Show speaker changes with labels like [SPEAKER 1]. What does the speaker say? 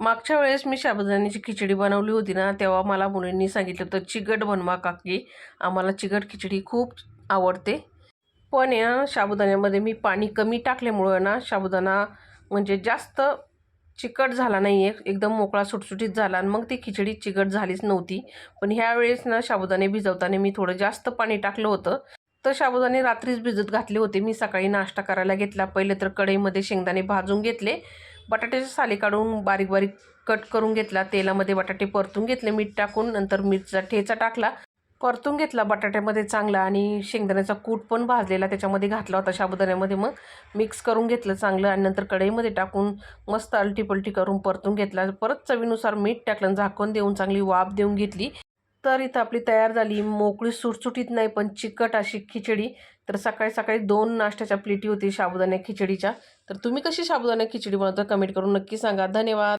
[SPEAKER 1] मागच्या वेळेस मी शाबुदाण्याची खिचडी बनवली होती ना तेव्हा मला मुलींनी सांगितलं होतं चिकट बनवा काकी. आम्हाला चिकट खिचडी खूप आवडते. पण या साबुदाण्यामध्ये मी पाणी कमी टाकल्यामुळं ना साबुदाणा म्हणजे जास्त चिकट झाला नाही आहे एकदम मोकळा सुटसुटीत झाला आणि मग ती खिचडी चिकट झालीच नव्हती. पण ह्यावेळेस ना साबुदाणे भिजवताना मी थोडं जास्त पाणी टाकलं होतं. तर साबुदाणे रात्रीच भिजत घातले होते. मी सकाळी नाश्ता करायला घेतला. पहिले तर कढईमध्ये शेंगदाणे भाजून घेतले. बटाट्याचे साली काढून बारीक बारीक कट करून घेतला. तेलामध्ये बटाटे परतून घेतले. मीठ टाकून नंतर मिरचा ठेचा टाकला. परतून घेतला बटाट्यामध्ये चांगला आणि शेंगदाण्याचा कूट पण भाजलेला त्याच्यामध्ये घातला होता शाबुदाण्यामध्ये मग मिक्स करून घेतलं चांगलं आणि नंतर कढईमध्ये टाकून मस्त अलटीपलटी करून परतून घेतला. परत चवीनुसार मीठ टाकलं झाकण देऊन चांगली वाफ देऊन घेतली. तर इथं आपली तयार झाली. मोकळी सुटसुटीत नाही पण चिकट अशी खिचडी. तर सकाळी सकाळी दोन नाश्त्याच्या प्लेटी होती साबुदाण्या खिचडीच्या. तर तुम्ही कशी साबुदाण्या खिचडी बनवता? कमेंट करून नक्की सांगा. धन्यवाद.